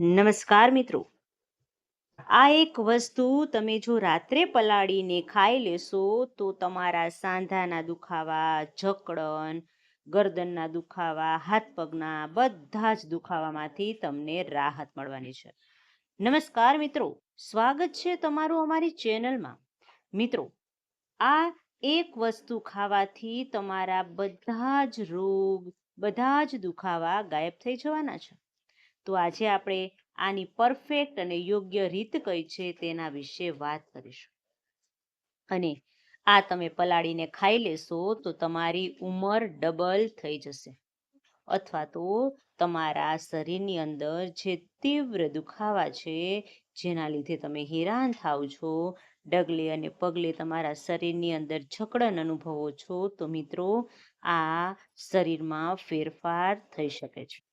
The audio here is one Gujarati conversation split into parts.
નમસ્કાર મિત્રો. આ એક વસ્તુ તમે જો રાત્રે પલાળીને ખાઈ લેશો, તો તમારા સાંધાના દુખાવા, જકડન, ગરદનના દુખાવા, હાથ પગના બધા જ દુખાવામાંથી તમને રાહત મળવાની છે. નમસ્કાર મિત્રો. સ્વાગત છે તમારું અમારી ચેનલમાં. મિત્રો, આ એક વસ્તુ ખાવાથી તમારા બધા જ રોગ, બધા જ દુખાવા ગાયબ થઈ જવાના છે. તો આજે આપણે આની પરફેક્ટ અને યોગ્ય રીત કઈ છે તેના વિશે વાત કરીશું. અને આ તમે પલાળીને ખાઈ લેશો તો તમારી ઉંમર ડબલ થઈ જશે. અથવા તો તમારા શરીરની અંદર જે તીવ્ર દુખાવા છે, જેના લીધે તમે હેરાન થાવ છો, ડગલે અને પગલે તમારા શરીરની અંદર જકડન અનુભવો છો, તો મિત્રો આ શરીરમાં ફેરફાર થઈ શકે છે.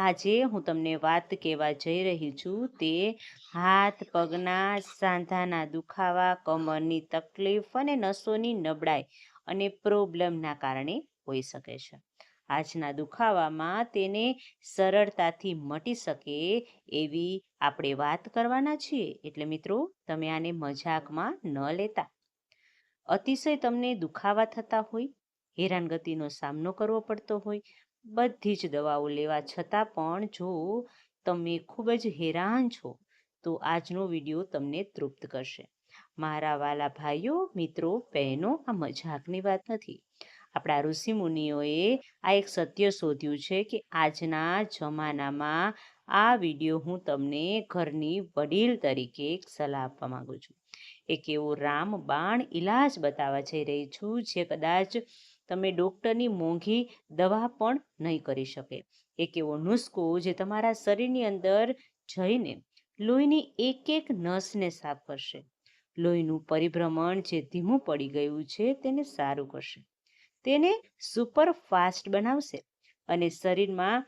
આજે હું તમને વાત કહેવા જઈ રહી છું તે હાથ, પગના સાંધાના દુખાવા, કમરની તકલીફ અને નસોની નબળાઈ અને પ્રોબ્લેમના કારણે હોઈ શકે છે. આજના દુખાવામાં તેને સરળતાથી મટી શકે એવી આપણે વાત કરવાના છીએ. એટલે મિત્રો, તમે આને મજાકમાં ન લેતા. અતિશય તમને દુખાવા થતા હોય, હેરાનગતિનો સામનો કરવો પડતો હોય બધી જ દવાઓ લેવા. છતાં પણ જો તમે ખૂબ જ હેરાન છો, તો આજનો વીડિયો તમને તૃપ્ત કરશે. મારા વાલા ભાઈઓ, મિત્રો, બહેનો, આ મજાકની વાત નથી. આપણા ઋષિ મુનિઓએ આ એક સત્ય શોધ્યું છે કે આજના જમાનામાં આ વીડિયો હું તમને ઘરની વડીલ તરીકે એક સલાહ આપવા માંગુ છું. એક એવો રામ બાણ ઈલાજ બતાવવા જઈ રહી છું, જે કદાચ તમે ડૉક્ટરની મોંઘી દવા પણ નહીં કરી શકે. એક એવો નુસ્ખો જે તમારા શરીરની અંદર જઈને લોહીની એક એક નસને સાફ કરશે. લોહીનું પરિભ્રમણ જે ધીમું પડી ગયું છે તેને સારું કરશે. તેને સુપર ફાસ્ટ બનાવશે અને શરીરમાં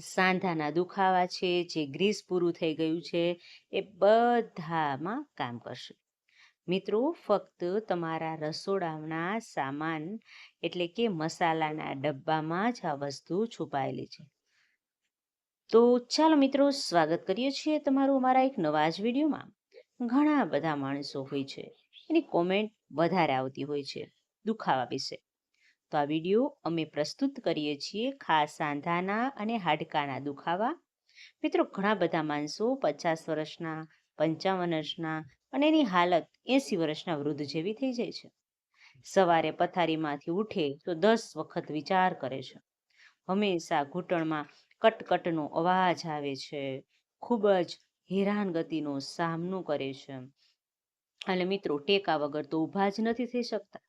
સાંધાના દુખાવા છે, જે ગ્રીસ પૂરું થઈ ગયું છે, એ બધામાં કામ કરશે. મિત્રો, ફક્ત તમારા રસોડાના સામાન એટલે કે મસાલાના ડબ્બામાં જ આ વસ્તુ છુપાયેલી છે. તો ચાલો મિત્રો, સ્વાગત કરીએ છીએ તમારું અમારા એક નવા જ વિડીયોમાં. ઘણા બધા માણસો હોય છે, એની કોમેન્ટ વધારે આવતી હોય છે, દુખાવા વિશે. તો આ વીડિયો અમે પ્રસ્તુત કરીએ છીએ ખાસ સાંધાના અને હાડકાના દુખાવા. મિત્રો, ઘણા બધા માણસો પચાસ વર્ષના પંચાવન વર્ષના અને એની હાલત એસી વર્ષના વૃદ્ધ જેવી થઈ જાય છે. સવારે પથારીમાંથી ઉઠે તો દસ વખત વિચાર કરે છે. હંમેશા ઘૂંટણમાં કટકટનો અવાજ આવે છે. ખૂબ જ હેરાનગતિનો સામનો કરે છે. અને મિત્રો, ટેકા વગર તો ઊભા જ નથી થઈ શકતા.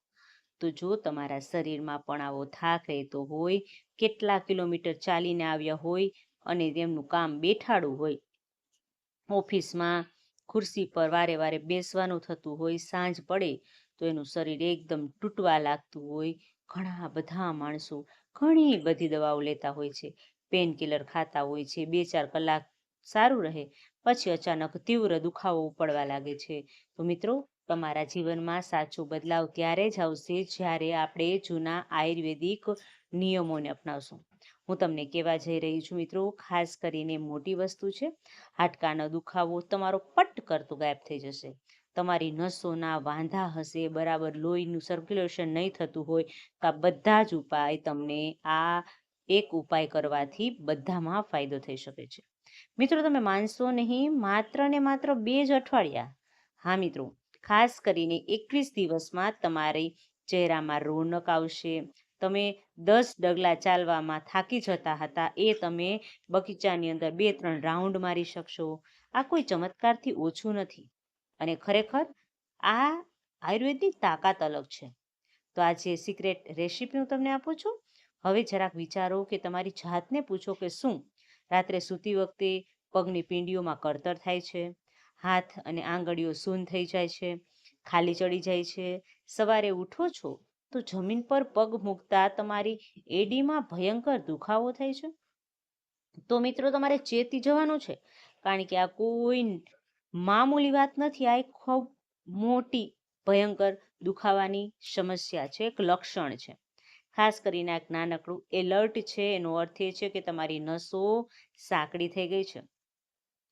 તો જો તમારા શરીરમાં પણ આવો થાક રહેતો હોય, કેટલા કિલોમીટર ચાલીને આવ્યા હોય અને તેમનું કામ બેઠાડું હોય, ઓફિસમાં ખુરશી પર વારે વારે બેસવાનું થતું હોય, સાંજ પડે તો એનું શરીર એકદમ તૂટવા લાગતું હોય. ઘણા બધા માણસો ઘણી બધી દવાઓ લેતા હોય છે. પેન કિલર ખાતા હોય છે, બે ચાર કલાક સારું રહે, પછી અચાનક તીવ્ર દુખાવો ઉપડવા લાગે છે. તો મિત્રો, તમારા જીવનમાં સાચો બદલાવ ત્યારે જ આવશે જ્યારે આપણે જૂના આયુર્વેદિક નિયમોને અપનાવશું. હું તમને કહેવા જઈ રહી છું, મિત્રો, ખાસ કરીને મોટી વસ્તુ છે, હાડકાનો દુખાવો તમારો પટ કરતો ગાયબ થઈ જશે. તમારી નસોના વાંધા હશે, બરાબર, લોહીનું સર્ક્યુલેશન નહીં થતું હોય, તો આ બધા જ ઉપાય તમને આ એક ઉપાય કરવાથી બધામાં ફાયદો થઈ શકે છે. મિત્રો, તમે માનશો નહીં, માત્ર ને માત્ર બે જ અઠવાડિયા. હા, મિત્રો, ખાસ કરીને એકવીસ દિવસમાં તમારી ચહેરામાં રોનક આવશે તમે દસ ડગલા ચાલવામાં થાકી જતા હતા, એ તમે બગીચાની અંદર બે ત્રણ રાઉન્ડ મારી શકશો. આ કોઈ ચમત્કારથી ઓછું નથી. અને ખરેખર આ આયુર્વેદની તાકાત અલગ છે. તો આ જે સિક્રેટ રેસીપી હું તમને આપું છું, હવે જરાક વિચારો કે તમારી જાતને પૂછો કે શું? રાત્રે સૂતી વખતે પગની પિંડીઓમાં કળતર થાય છે, હાથ અને આંગળીઓ સૂન થઈ જાય છે, ખાલી ચડી જાય છે, સવારે ઉઠો છો તો જમીન પર પગ મૂકતા તમારી એડીમાં ભયંકર દુખાવો થાય છે? તો મિત્રો, તમારે ચેતી જવાનું છે. કારણ કે આ કોઈ મામૂલી વાત નથી. આ એક ખૂબ મોટી, ભયંકર દુખાવાની સમસ્યા છે, એક લક્ષણ છે. ખાસ કરીને આ નાનકડું એલર્ટ છે. એનો અર્થ એ છે કે તમારી નસો સાંકડી થઈ ગઈ છે.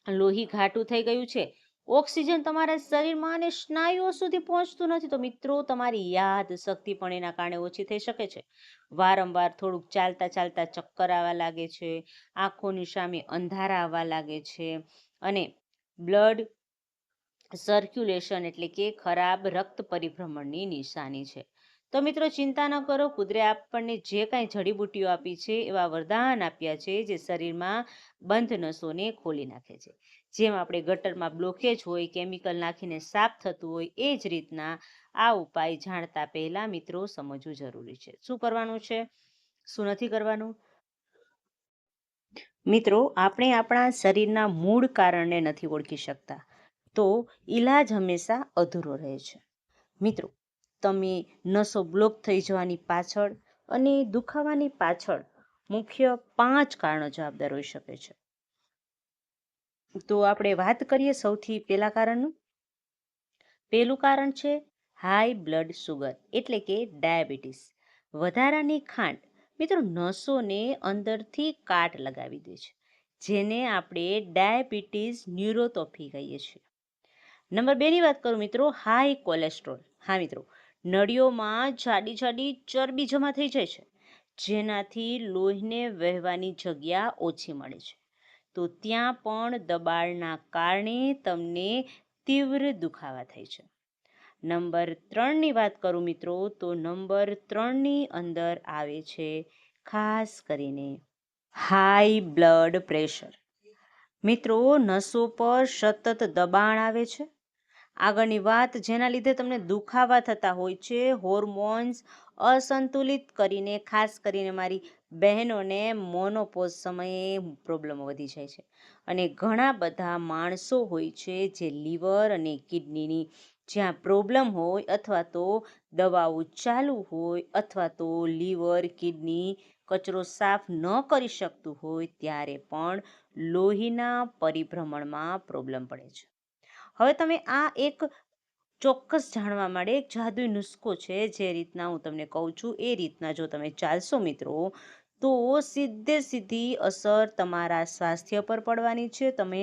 લોહી ઘાટું થઈ ગયું છે. ઓક્સિજન તમારા શરીરમાં અને સ્નાયુઓ સુધી પહોંચતું નથી. તો મિત્રો, તમારી યાદ શક્તિ પણ એના કારણે ઓછી થઈ શકે છે. વારંવાર થોડુંક ચાલતા ચાલતા ચક્કર આવવા લાગે છે, આંખોની સામે અંધારા આવવા લાગે છે અને બ્લડ સર્ક્યુલેશન એટલે કે ખરાબ રક્ત પરિભ્રમણની નિશાની છે. તો મિત્રો, ચિંતા ન કરો, કુદરે આપણને જે કાંઈ જડીબુટ્ટીઓ આપી છે એવા વરદાન આપ્યા છે જે શરીરમાં બંધ નસોને ખોલી નાખે છે. જેમ આપણે ગટરમાં બ્લોકેજ હોય કેમિકલ નાખીને સાફ થતું હોય, એ જ રીતના આ ઉપાય જાણતા પહેલા મિત્રો સમજવું જરૂરી છે. શું કરવાનું છે? શું નથી કરવાનું? મિત્રો, આપણે આપણા શરીરના મૂળ કારણને નથી ઓળખી શકતા, તો ઈલાજ હંમેશા અધૂરો રહે છે. મિત્રો, તમે નસો બ્લોક થઈ જવાની પાછળ અને દુખાવાની પાછળ મુખ્ય પાંચ કારણો જવાબદાર હોઈ શકે છે. તો આપણે વાત કરીએ સૌથી પહેલા કારણનું. પહેલું કારણ છે હાઈ બ્લડ સુગર એટલે કે ડાયાબિટીસ વધારાની ખાંડ મિત્રો નસોને અંદરથી કાટ લગાવી દે છે, જેને આપણે ડાયાબિટીસ ન્યુરોટોફી કહીએ છીએ. નંબર બેની વાત કરું મિત્રો હાઈ કોલેસ્ટ્રોલ હા મિત્રો, નળીઓમાં જાડી જાડી ચરબી જમા થઈ જાય છે, જેનાથી લોહીને વહેવાની જગ્યા ઓછી મળે છે. તો ત્યાં પણ દબાણના કારણે તમને તીવ્ર દુખાવા થાય છે. નંબર ત્રણની વાત કરું મિત્રો, તો નંબર ત્રણની અંદર આવે છે ખાસ કરીને હાઈ બ્લડ પ્રેશર મિત્રો, નસો પર સતત દબાણ આવે છે. આગળની વાત જેના લીધે તમને દુખાવા થતા હોય છે હોર્મોન્સ અસંતુલિત કરીને, ખાસ કરીને મારી બહેનોને મોનોપોઝ સમયે પ્રોબ્લેમ વધી જાય છે. અને ઘણા બધા માણસો હોય છે જે લીવર અને કિડનીની જ્યાં પ્રોબ્લેમ હોય અથવા તો દવાઓ ચાલુ હોય અથવા તો લીવર, કિડની કચરો સાફ ન કરી શકતું હોય ત્યારે પણ લોહીના પરિભ્રમણમાં પ્રોબ્લેમ પડે છે. હવે તમે આ એક ચોક્કસ જાણવા માટે એક જાદુઈ નુસ્ખો છે, જે રીતના હું તમને કહું છું, એ રીતના જો તમે ચાલશો મિત્રો, તો સીધે સીધી અસર તમારા સ્વાસ્થ્ય પર પડવાની છે. તમે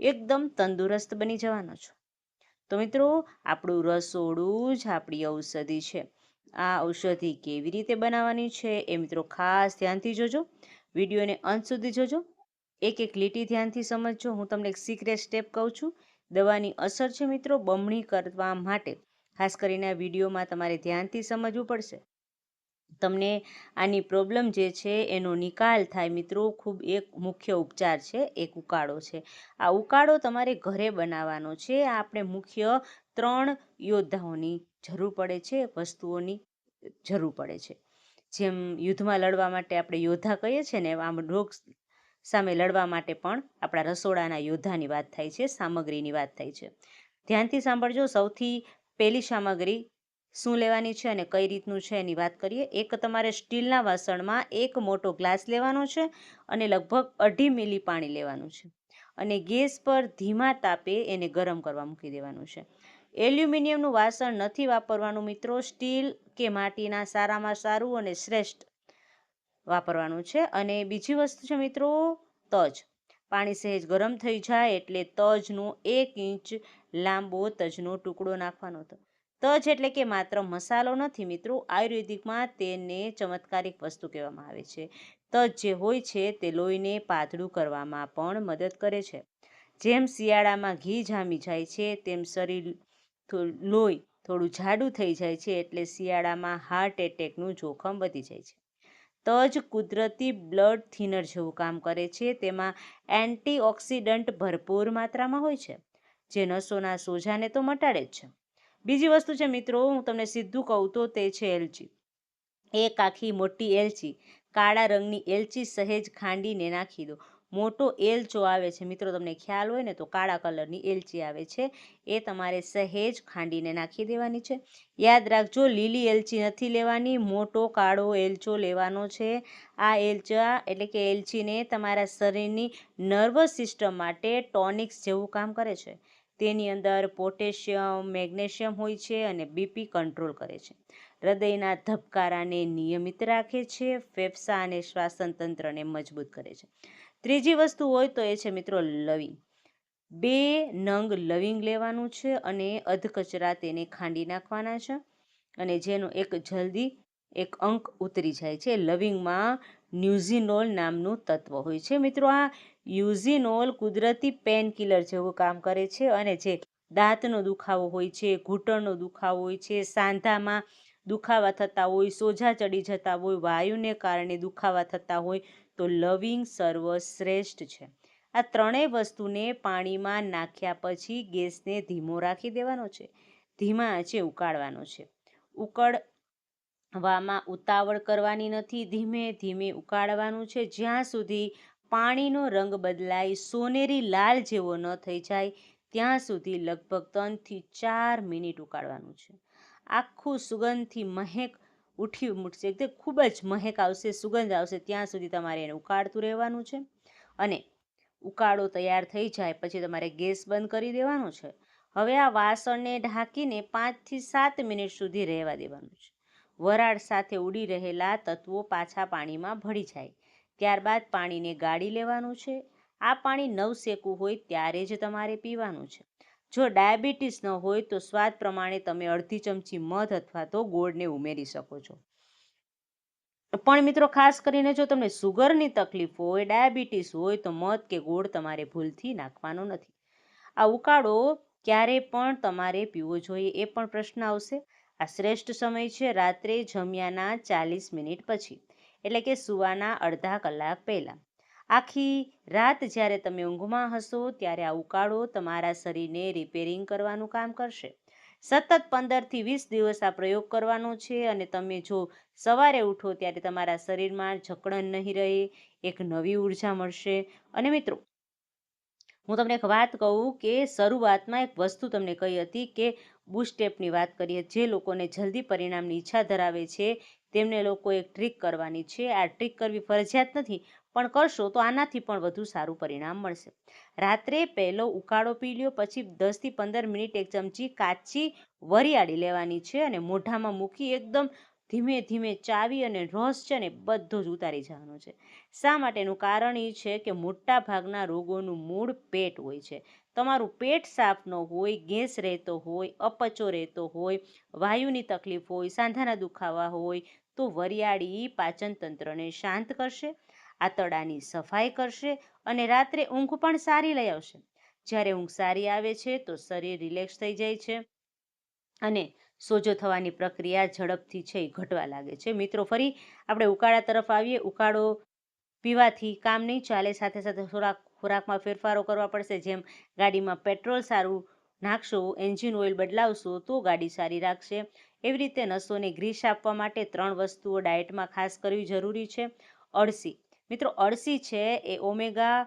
એકદમ તંદુરસ્ત બની જવાનો છો. તો મિત્રો, આપણું રસોડું જ આપણી ઔષધિ છે. આ ઔષધિ કેવી રીતે બનાવવાની છે એ મિત્રો ખાસ ધ્યાનથી જોજો. વિડીયોને અંત સુધી જોજો. એક એક લીટી ધ્યાનથી સમજજો. હું તમને એક સિક્રેટ સ્ટેપ કહું છું. દવાની અસર છે મિત્રો બમણી કરવા માટે. ખાસ કરીને આ વિડીયોમાં તમારે ધ્યાનથી સમજવું પડશે. તમને આની પ્રોબ્લેમ જે છે એનો નિકાલ થાય મિત્રો, ખૂબ એક મુખ્ય ઉપચાર છે, એક ઉકાળો છે. આ ઉકાળો તમારે ઘરે બનાવવાનો છે. આપણે મુખ્ય ત્રણ યોદ્ધાઓની જરૂર પડે છે, વસ્તુઓની જરૂર પડે છે. જેમ યુદ્ધમાં લડવા માટે આપણે યોદ્ધા કહીએ છીએ ને, આમ રોગ સામે લડવા માટે પણ આપણા રસોડાના યોદ્ધાની વાત થાય છે, સામગ્રીની વાત થાય છે. ધ્યાનથી સાંભળજો, સૌથી પહેલી સામગ્રી શું લેવાની છે અને કઈ રીતનું છે એની વાત કરીએ. એક તમારે સ્ટીલના વાસણમાં એક મોટો ગ્લાસ લેવાનો છે અને લગભગ અઢી મિલી પાણી લેવાનું છે. અને ગેસ પર ધીમા તાપે એને ગરમ કરવા મૂકી દેવાનું છે. એલ્યુમિનિયમનું વાસણ નથી વાપરવાનું મિત્રો. સ્ટીલ કે માટીના સારામાં સારું અને શ્રેષ્ઠ વાપરવાનું છે. અને બીજી વસ્તુ છે મિત્રો, તજ. પાણી સહેજ ગરમ થઈ જાય એટલે તજનો એક ઇંચ લાંબો તજનો ટુકડો નાખવાનો હતો. તજ એટલે કે માત્ર મસાલો નથી મિત્રો, આયુર્વેદિકમાં તેને ચમત્કારિક વસ્તુ કહેવામાં આવે છે. તજ જે હોય છે તે લોહીને પાતળું કરવામાં પણ મદદ કરે છે. જેમ શિયાળામાં ઘી જામી જાય છે, તેમ શરીર લોહી થોડું જાડું થઈ જાય છે એટલે શિયાળામાં હાર્ટ એટેકનું જોખમ વધી જાય છે. તજ કુદરતી બ્લડ થિનર જેવું કામ કરે છે. તેમાં એન્ટીઓક્સિડન્ટ ભરપૂર માત્રામાં હોય છે. જે નસોના સોજાને તો મટાડે જ છે. બીજી વસ્તુ છે મિત્રો, હું તમને સીધું કહું તો તે છે એલચી. એક આખી મોટી એલચી, કાળા રંગની એલચી સહેજ ખાંડીને નાખી દો. મોટો એલચો આવે છે. મિત્રો, તમને ખ્યાલ હોય ને તો કાળા કલરની એલચી આવે છે. એ તમારે સહેજ ખાંડીને નાખી દેવાની છે. યાદ રાખજો, લીલી એલચી નથી લેવાની, મોટો કાળો એલચો લેવાનો છે. આ એલચા એટલે કે એલચીને તમારા શરીરની નર્વસ સિસ્ટમ માટે ટોનિક્સ જેવું કામ કરે છે. તેની અંદર પોટેશિયમ, મેગ્નેશિયમ હોય છે અને બીપી કંટ્રોલ કરે છે. હૃદયના ધબકારાને નિયમિત રાખે છે, ફેફસા અને શ્વાસન તંત્રને મજબૂત કરે છે. ત્રીજી વસ્તુ હોય તો એ છે મિત્રો લવિંગ. બે નંગ લવિંગ લેવાનું છે અને અધકચરા તેને ખાંડી નાખવાના છે અને જેનો એક જલ્દી એક અંક ઉતરી જાય છે. લવિંગમાં ન્યુઝિનોલ નામનું તત્વ હોય છે. મિત્રો આ યુઝિનોલ કુદરતી પેનકિલર જેવું કામ કરે છે અને જે દાંતનો દુખાવો હોય છે, ઘૂંટણનો દુખાવો હોય છે, સાંધામાં દુખાવા થતા હોય, સોજા ચડી જતા હોય, વાયુને કારણે દુખાવા થતા હોય તો લવિંગ સર્વશ્રેષ્ઠ છે. આ ત્રણેય વસ્તુને પાણીમાં નાખ્યા પછી ગેસને ધીમો રાખી દેવાનો છે. ધીમા આંચે ઉકાળવાનો છે. ઉકળવામાં ઉતાવળ કરવાની નથી. ધીમે ધીમે ઉકાળવાનું છે. જ્યાં સુધી પાણીનો રંગ બદલાય, સોનેરી લાલ જેવો ન થઈ જાય, ત્યાં સુધી લગભગ ત્રણથી ચાર મિનિટ ઉકાળવાનું છે. આખું સુગંધથી મહેક ઉઠી મૂઠશે એકદમ ખૂબ જ મહેક આવશે, સુગંધ આવશે, ત્યાં સુધી તમારે એને ઉકાળતું રહેવાનું છે. અને ઉકાળો તૈયાર થઈ જાય પછી તમારે ગેસ બંધ કરી દેવાનો છે. હવે આ વાસણને ઢાંકીને પાંચથી સાત મિનિટ સુધી રહેવા દેવાનું છે. વરાળ સાથે ઉડી રહેલા તત્વો પાછા પાણીમાં ભળી જાય. ત્યારબાદ પાણીને ગાળી લેવાનું છે. આ પાણી નવશેકું હોય ત્યારે જ તમારે પીવાનું છે. જો ડાયાબિટીસ ન હોય તો સ્વાદ પ્રમાણે તમે અડધી ચમચી મધ અથવા તો ગોળને ઉમેરી શકો છો. પણ મિત્રો, ખાસ કરીને જો તમને સુગરની તકલીફ હોય, ડાયાબિટીસ હોય, તો મધ કે ગોળ તમારે ભૂલથી નાખવાનો નથી. આ ઉકાળો ક્યારે પણ તમારે પીવો જોઈએ એ પણ પ્રશ્ન આવશે. આ શ્રેષ્ઠ સમય છે રાત્રે જમ્યાના ચાલીસ મિનિટ પછી, એટલે કે સુવાના અડધા કલાક પહેલાં. આખી રાત જ્યારે તમે ઊંઘમાં હશો, ત્યારે આ ઉકાળો તમારા શરીરને રિપેરિંગ કરવાનું કામ કરશે. સતત પંદરથી વીસ દિવસ આ પ્રયોગ કરવાનો છે અને તમે જો સવારે ઉઠો ત્યારે તમારા શરીરમાં જકડન નહીં રહે, એક નવી ઊર્જા મળશે. અને મિત્રો, હું તમને એક વાત કહું કે શરૂઆતમાં એક વસ્તુ તમને કહી હતી કે બુસ્ટેપની વાત કરીએ, જે લોકોને જલ્દી પરિણામની ઈચ્છા ધરાવે છે તેમને લોકો એક ટ્રીક કરવાની છે. આ ટ્રીક કરવી ફરજિયાત નથી, પણ કરશો તો આનાથી પણ વધુ સારું પરિણામ મળશે. રાત્રે પહેલો ઉકાળો પી લ્યો, પછી દસથી પંદર મિનિટ એક ચમચી કાચી વરિયાળી લેવાની છે અને મોઢામાં મૂકી એકદમ ધીમે ધીમે ચાવી અને રસ છે ને બધો જ ઉતારી જવાનો છે. શા માટેનું કારણ એ છે કે મોટા ભાગના રોગોનું મૂળ પેટ હોય છે. તમારું પેટ સાફ ન હોય, ગેસ રહેતો હોય, અપચો રહેતો હોય, વાયુની તકલીફ હોય, સાંધાના દુખાવા હોય તો વરિયાળી પાચનતંત્રને શાંત કરશે, આંતરડાની સફાઈ કરશે અને રાત્રે ઊંઘ પણ સારી લઈ આવશે. જ્યારે ઊંઘ સારી આવે છે તો શરીર રિલેક્સ થઈ જાય છે અને સોજો થવાની પ્રક્રિયા ઝડપથી છે એ ઘટવા લાગે છે. મિત્રો, ફરી આપણે ઉકાળા તરફ આવીએ. ઉકાળો પીવાથી કામ નહીં ચાલે, સાથે સાથે થોડાક ખોરાકમાં ફેરફારો કરવા પડશે, જેમ ગાડીમાં પેટ્રોલ સારું નાખશો, એન્જિન ઓઇલ બદલાવશો, તો ગાડી સારી રાખશે. એવી રીતે નસોને ગ્રીસ આપવા માટે ત્રણ વસ્તુઓ ડાયટમાં ખાસ કરવી જરૂરી છે. અળસી. મિત્રો, અળસી છે એ ઓમેગા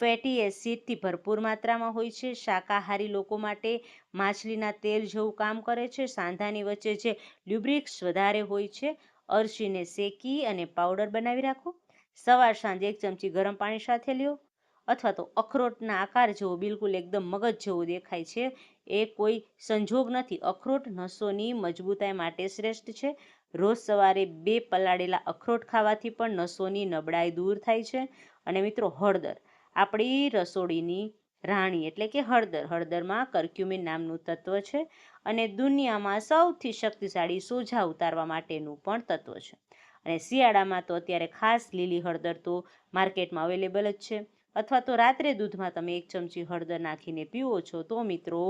ફેટી એસિડથી ભરપૂર માત્રામાં હોય છે. શાકાહારી લોકો માટે માછલીના તેલ જેવું કામ કરે છે. સાંધાની વચ્ચે જે લ્યુબ્રિક્સ વધારે હોય છે, અળસીને શેકી અને પાવડર બનાવી રાખો. સવાર સાંજે એક ચમચી ગરમ પાણી સાથે લ્યો. અથવા તો અખરોટના આકાર જેવો બિલકુલ એકદમ મગજ જેવો દેખાય છે. એ કોઈ સંજોગ નથી. અખરોટ નસોની મજબૂતાઈ માટે શ્રેષ્ઠ છે. રોજ સવારે બે પલાળેલા અખરોટ ખાવાથી પણ નસોની નબળાઈ દૂર થાય છે. અને મિત્રો હળદર. આપણી રસોડીની રાણી એટલે કે હળદર. હળદરમાં કર્ક્યુમિન નામનું તત્વ છે અને દુનિયામાં સૌથી શક્તિશાળી સોજા ઉતારવા માટેનું પણ તત્વ છે. અને શિયાળામાં તો અત્યારે ખાસ લીલી હળદર તો માર્કેટમાં અવેલેબલ જ છે. અથવા તો રાત્રે દૂધમાં તમે એક ચમચી હળદર નાખીને પીવો છો, તો મિત્રો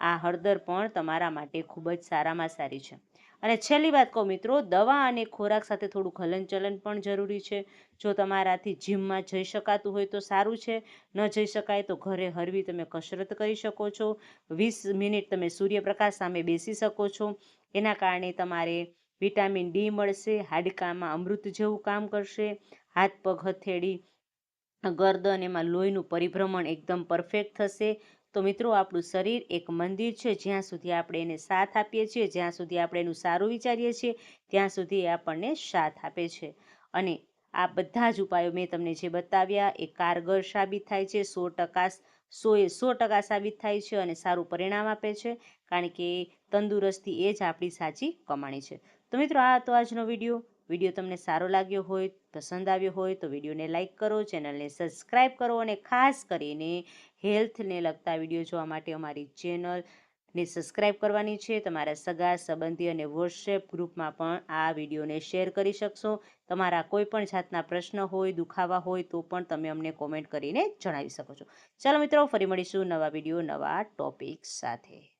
આ હળદર પણ તમારા માટે ખૂબ જ સારામાં સારી છે. અને છેલ્લી વાત કહું મિત્રો, દવા અને ખોરાક સાથે થોડું હલનચલન પણ જરૂરી છે. જો તમારાથી જીમમાં જઈ શકાતું હોય તો સારું છે, ન જઈ શકાય તો ઘરે હરવી તમે કસરત કરી શકો છો, વીસ મિનિટ તમે સૂર્યપ્રકાશ સામે બેસી શકો છો. એના કારણે તમારે વિટામિન ડી મળશે, હાડકામાં અમૃત જેવું કામ કરશે, હાથ પગ હથેળી ગરદન એમાં લોહીનું પરિભ્રમણ એકદમ પરફેક્ટ થશે. તો મિત્રો, આપણું શરીર એક મંદિર છે. જ્યાં સુધી આપણે એને સાથ આપીએ છીએ, જ્યાં સુધી આપણે એનું સારું વિચારીએ છીએ, ત્યાં સુધી એ આપણને સાથ આપે છે. અને આ બધા જ ઉપાયો મેં તમને જે બતાવ્યા, એ કારગર સાબિત થાય છે, સો ટકા સોએ સો ટકા સાબિત થાય છે અને સારું પરિણામ આપે છે. કારણ કે તંદુરસ્તી એ જ આપણી સાચી કમાણી છે. તો મિત્રો, આ હતો આજનો વીડિયો. વીડિયો તમને સારો લાગ્યો હોય, પસંદ આવ્યો હોય તો વિડીયોને લાઇક કરો, ચેનલને સબસ્ક્રાઈબ કરો અને ખાસ કરીને હેલ્થને લગતા વીડિયો જોવા માટે અમારી ચેનલને સબસ્ક્રાઈબ કરવાની છે. તમારા સગા, સંબંધી અને વોટ્સએપ ગ્રુપમાં પણ આ વિડીયોને શેર કરી શકશો. તમારા કોઈ પણ જાતના પ્રશ્ન હોય, દુખાવા હોય તો પણ તમે અમને કોમેન્ટ કરીને જણાવી શકો છો. ચાલો મિત્રો, ફરી મળીશું નવા વીડિયો, નવા ટોપિક સાથે.